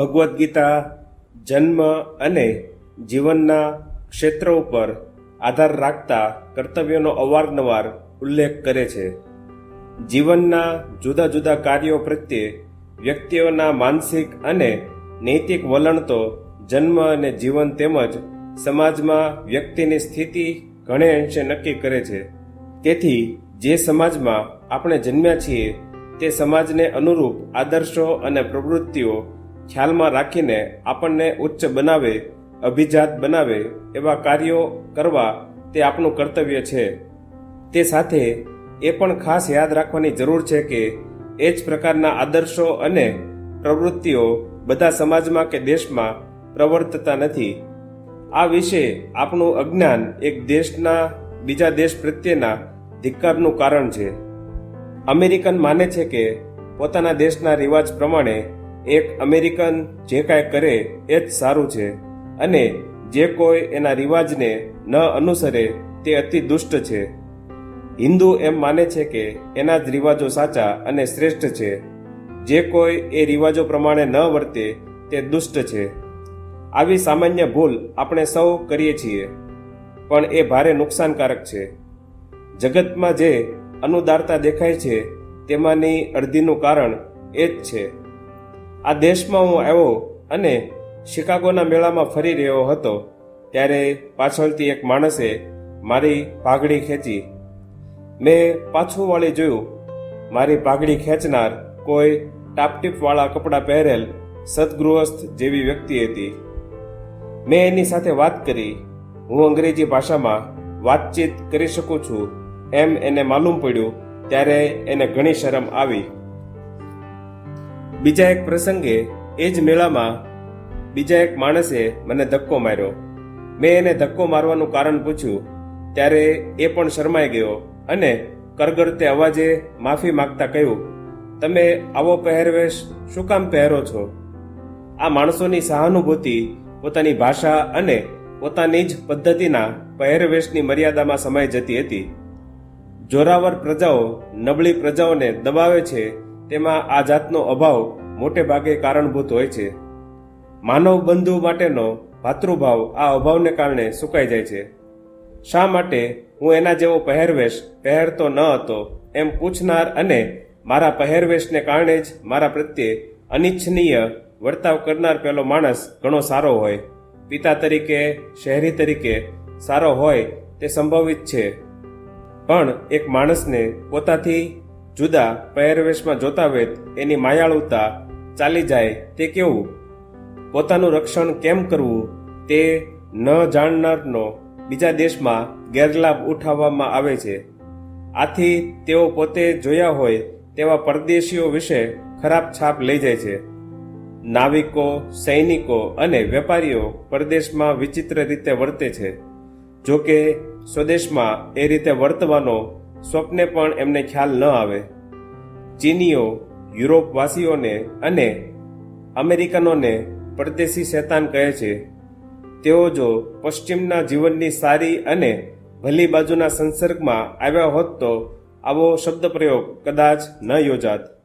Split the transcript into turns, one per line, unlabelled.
ભગવદ્ ગીતા, જન્મ અને જીવનના ક્ષેત્ર ઉપર આધાર રાખતા કર્તવ્યોનો અવારનવાર ઉલ્લેખ કરે છે. જીવનના જુદા જુદા કાર્યો પ્રત્યે વ્યક્તિઓના માનસિક અને નૈતિક વલણ તો જન્મ અને જીવન તેમજ સમાજમાં વ્યક્તિની સ્થિતિ ઘણે અંશે નક્કી કરે છે. તેથી જે સમાજમાં આપણે જન્મ્યા છીએ તે સમાજને અનુરૂપ આદર્શો અને પ્રવૃત્તિઓ ખ્યાલમાં રાખીને આપણને ઉચ્ચ બનાવે, અભિજાત બનાવે એવા કાર્યો કરવા તે આપણું કર્તવ્ય છે. તે સાથે એ પણ ખાસ યાદ રાખવાની જરૂર છે કે એ જ પ્રકારના આદર્શો અને પ્રવૃત્તિઓ બધા સમાજમાં કે દેશમાં પ્રવર્તતા નથી. આ વિશે આપણું અજ્ઞાન એક દેશના બીજા દેશ પ્રત્યેના ધિક્કારનું કારણ છે. અમેરિકન માને છે કે પોતાના દેશના રિવાજ પ્રમાણે એક અમેરિકન જે કાંઈ કરે એ જ સારું છે અને જે કોઈ એના રિવાજને ન અનુસરે તે અતિ દુષ્ટ છે. હિન્દુ એમ માને છે કે એના જ રિવાજો સાચા અને શ્રેષ્ઠ છે. જે કોઈ એ રિવાજો પ્રમાણે ન વર્તે તે દુષ્ટ છે. આવી સામાન્ય ભૂલ આપણે સૌ કરીએ છીએ, પણ એ ભારે નુકસાનકારક છે. જગતમાં જે અનુદારતા દેખાય છે તેમાંની અડધીનું કારણ એ જ છે. આ દેશમાં હું આવ્યો અને શિકાગોના મેળામાં ફરી રહ્યો હતો, ત્યારે પાછળથી એક માણસે મારી પાઘડી ખેંચી. મેં પાછું વાળી જોયું, મારી પાઘડી ખેંચનાર કોઈ ટાપટીપવાળા કપડાં પહેરેલ સદગૃહસ્થ જેવી વ્યક્તિ હતી. મેં એની સાથે વાત કરી, હું અંગ્રેજી ભાષામાં વાતચીત કરી શકું છું, એમ એને માલુમ પડ્યું, ત્યારે એને ઘણી શરમ આવી. બીજા એક પ્રસંગે એ જ મેળામાં બીજા એક માણસે મને ધક્કો માર્યો. મેં એને ધક્કો મારવાનું કારણ પૂછ્યું, ત્યારે એ પણ શરમાઈ ગયો અને કરગરતે અવાજે માફી માંગતા કહ્યું, તમે આવો પહેરવેશ, શું કામ પહેરો છો? આ માણસોની સહાનુભૂતિ પોતાની ભાષા અને પોતાની જ પદ્ધતિના પહેરવેશની મર્યાદામાં સમાઈ જતી હતી. જોરાવર પ્રજાઓ નબળી પ્રજાઓને દબાવે છે તેમાં આ જાતનો અભાવ મોટે ભાગે કારણભૂત હોય છે. માનવ બંધુ માટેનો ભાતૃભાવ આ અભાવને કારણે સુકાઈ જાય છે. શા માટે હું એના જેવો પહેરવેશ પહેરતો ન હતો એમ પૂછનાર અને મારા પહેરવેશને કારણે જ મારા પ્રત્યે અનિચ્છનીય વર્તાવ કરનાર પેલો માણસ ઘણો સારો હોય. પિતા તરીકે, શહેરી તરીકે સારો હોય તે સંભવિત છે. પણ એક માણસને પોતાથી જુદા પહેરવેશમાં જોતા વેત એની માયાળુતા ચાલી જાય તે કેવું? પોતાનું રક્ષણ કેમ કરવું તે ન જાણનારનો બીજા દેશમાં ગેરલાભ ઉઠાવવામાં આવે છે. આથી તેઓ પોતે જોયા હોય તેવા પરદેશીઓ વિશે ખરાબ છાપ લઈ જાય છે. નાવિકો, સૈનિકો અને વેપારીઓ પરદેશમાં વિચિત્ર રીતે વર્તે છે. જો કે સ્વદેશમાં એ રીતે વર્તવાનો સ્વપ્ને પણ એમને ખ્યાલ ન આવે. ચીનીઓ, યુરોપવાસીઓને અને અમેરિકનોને પરદેશી શેતાન કહે છે. તેઓ જો પશ્ચિમના જીવનની સારી અને ભલી બાજુના સંસર્ગમાં આવ્યા હોત તો આવો શબ્દ પ્રયોગ કદાચ ન યોજાત.